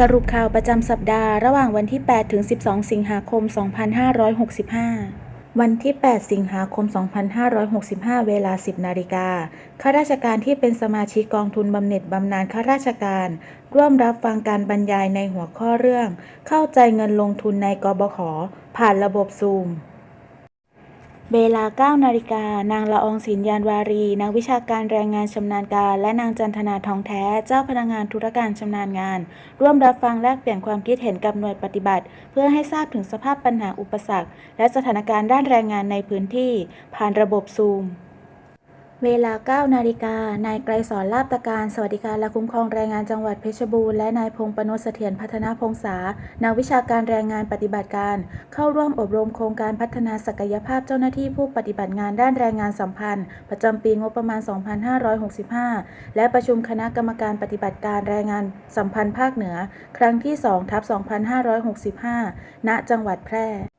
สรุปข่าวประจำสัปดาห์ระหว่างวันที่ 8 ถึง 12 สิงหาคม 2565 วันที่ 8 สิงหาคม 2565 เวลา 10 นาฬิกา ข้าราชการที่เป็นสมาชิกกองทุนบำเหน็จบำนาญข้าราชการ ร่วมรับฟังการบรรยายในหัวข้อเรื่อง เข้าใจเงินลงทุนในกบข ผ่านระบบซูม เวลา 9 นาฬิกา นางละอองศิลยานวารี นักวิชาการแรงงานชำนาญการ และนางจันทนาทองแท้ เจ้าพนักงานธุรการชำนาญงาน ร่วมรับฟังแลกเปลี่ยนความคิดเห็นกับหน่วยปฏิบัติ เพื่อให้ทราบถึงสภาพปัญหาอุปสรรค และสถานการณ์ด้านแรงงานในพื้นที่ ผ่านระบบซูม เวลา 9 นาฬิกา นายไกรสอนลาบตะการ สวัสดิการและคุ้มครองแรงงานจังหวัดเพชรบูรณ์และนายพงษ์ปนสเสถียรพัฒนาพงษา นักวิชาการแรงงานปฏิบัติการ เข้าร่วมอบรมโครงการพัฒนาศักยภาพเจ้าหน้าที่ผู้ปฏิบัติงานด้านแรงงานสัมพันธ์ ประจำปีงบประมาณ 2565 และประชุมคณะกรรมการปฏิบัติการแรงงานสัมพันธ์ภาคเหนือ ครั้งที่2ทับ2565 ณ จังหวัดแพร่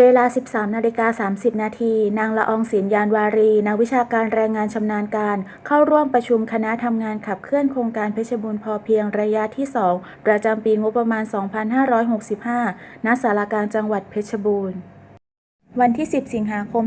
เวลา 13นาฬิกา30 นาที นางละอองศิลยานวารี นักวิชาการแรงงานชำนาญการ เข้าร่วมประชุมคณะทำงานขับเคลื่อนโครงการเพชรบูรณ์พอเพียงระยะที่ 2 ประจำปีงบประมาณ 2565 ณ ศาลากลางจังหวัดเพชรบูรณ์ วันที่ 10 สิงหาคม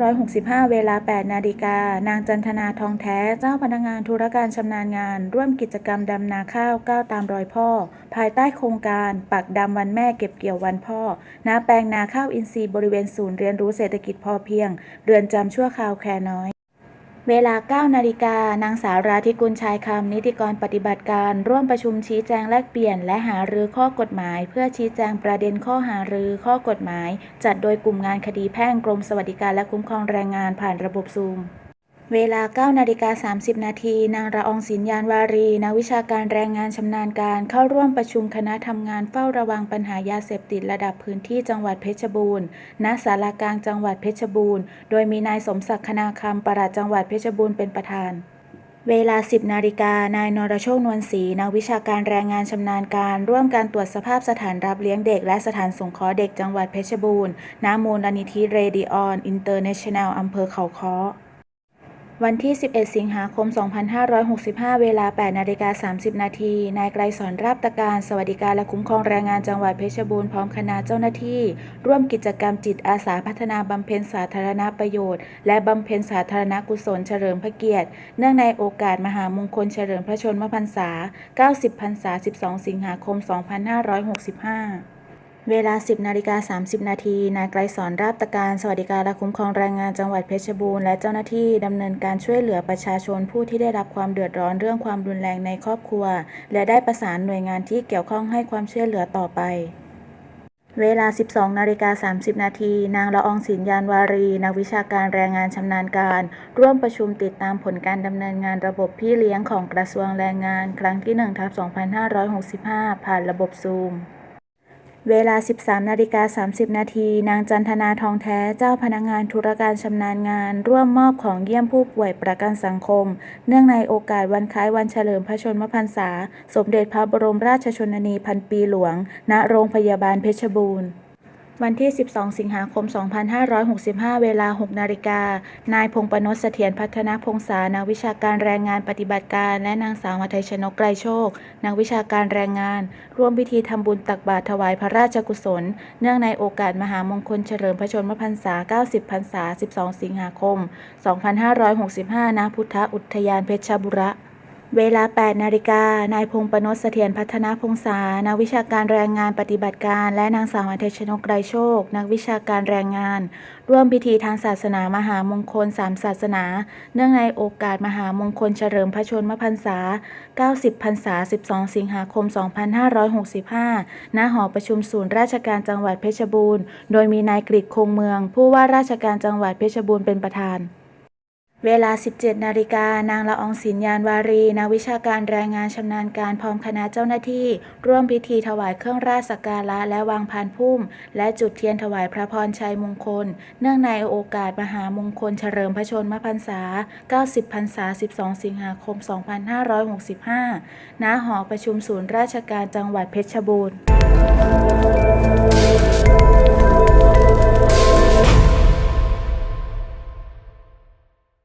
2565 เวลา 8 นาฬิกา นางจันทนาทองแท้ เจ้าพนักงานธุรการชำนาญงาน ร่วมกิจกรรมดำนาข้าวก้าวตามรอยพ่อ ภายใต้โครงการปักดำวันแม่เก็บเกี่ยววันพ่อ ณ แปลงนาข้าวอินทรีย์บริเวณศูนย์เรียนรู้เศรษฐกิจพอเพียง เรือนจำชั่วคราวแคน้อย เวลา 9 นาฬิกานางสาวราธิกุลชายคำนิติกรปฏิบัติการ ร่วมประชุมชี้แจงแลกเปลี่ยน และหารือข้อกฎหมาย เพื่อชี้แจงประเด็นข้อหารือข้อกฎหมาย จัดโดยกลุ่มงานคดีแพ่งกรมสวัสดิการและคุ้มครองแรงงานผ่านระบบซูม เวลา 9 นาฬิกา 30 นาที นางระอองศิลยานวารี นักวิชาการแรงงานชำนาญการ เข้าร่วมประชุมคณะทำงานเฝ้าระวังปัญหายาเสพติดระดับพื้นที่จังหวัดเพชรบูรณ์ ณ ศาลากลางจังหวัดเพชรบูรณ์ โดยมีนายสมศักดิ์คณาคำปลัดจังหวัดเพชรบูรณ์เป็นประธานเวลา 10 นาฬิกา นายนรโชคนวลศรีนักวิชาการแรงงานชำนาญการ ร่วมการตรวจสภาพสถานรับเลี้ยงเด็ก และสถานสงเคราะห์เด็กจังหวัดเพชรบูรณ์ณมูลนิธิเรดิออนอินเตอร์เนชั่นแนลอำเภอเขาค้อ วันที่ 11 สิงหาคม 2565 เวลา 8 นาฬิกา 30 นาที นายไกรสอนราบตะการ สวัสดิการและคุ้มครองแรงงานจังหวัดเพชรบูรณ์พร้อมคณะเจ้าหน้าที่ ร่วมกิจกรรมจิตอาสาพัฒนาบำเพ็ญสาธารณประโยชน์ และบำเพ็ญสาธารณกุศลเฉลิมพระเกียรติ เนื่องในโอกาสมหามงคลเฉลิมพระชนมพรรษา 90 พรรษา 12 สิงหาคม 2565 เวลา 10นาฬิกา30 นาทีนายไกรสอนราบตะการสวัสดิการและคุ้มครองแรงงานจังหวัดเพชรบูรณ์และเจ้าหน้าที่ดำเนินการช่วยเหลือประชาชนผู้ที่ได้รับความเดือดร้อนเรื่องความรุนแรงในครอบครัว และได้ประสานหน่วยงานที่เกี่ยวข้องให้ความช่วยเหลือต่อไปเวลา 12 นาฬิกา 30 นาที นางละอองศิลยานวารี นักวิชาการแรงงานชำนาญการ ร่วมประชุมติดตามผลการดำเนินงานระบบพี่เลี้ยงของกระทรวงแรงงาน ครั้งที่1ทับ2565 ผ่านระบบซูม เวลา 13นาฬิกา30 นาที นางจันทนาทองแท้ เจ้าพนักงานธุรการชำนาญงาน ร่วมมอบของเยี่ยมผู้ป่วยประกันสังคม เนื่องในโอกาสวันคล้ายวันเฉลิมพระชนมพรรษา สมเด็จพระบรมราชชนนีพันปีหลวง ณ โรงพยาบาลเพชรบูรณ์ วันที่ 12 สิงหาคม 2565 เวลา 6 นาฬิกา นายพงษ์ปนสเสถียรพัฒนาพงษานักวิชาการแรงงานปฏิบัติการ และนางสาวมาทัยชนกไกรโชค นักวิชาการแรงงาน ร่วมพิธีทำบุญตักบาตรถวายพระราชกุศล เนื่องในโอกาสมหามงคลเฉลิมพระชนมพรรษา 90 พรรษา 12 สิงหาคม 2565 ณ พุทธอุทยานเพชรบุรี เวลา 8 นาฬิกา นายพงษ์ปนสเสถียรพัฒนาพงษา นักวิชาการแรงงานปฏิบัติการ และนางสาวอาเทชนกไกรโชค นักวิชาการแรงงาน ร่วมพิธีทางศาสนามหามงคลสามศาสนา เนื่องในโอกาสมหามงคลเฉลิมพระชนมพรรษา 90 พรรษา 12 สิงหาคม 2565 ณ หอประชุมศูนย์ราชการจังหวัดเพชรบูรณ์ โดยมีนายกฤษคงเมือง ผู้ว่าราชการจังหวัดเพชรบูรณ์เป็นประธาน เวลา 17 นาฬิกา นางละอองศิลยานวารีนักวิชาการแรงงานชำนาญการพร้อมคณะเจ้าหน้าที่ ร่วมพิธีถวายเครื่องราชสักการะและวางพานพุ่ม และจุดเทียนถวายพระพรชัยมงคล เนื่องในโอกาสมหามงคลเฉลิมพระชนมพรรษา 90 พรรษา 12 สิงหาคม 2565 ณ หอประชุมศูนย์ราชการจังหวัดเพชรบูรณ์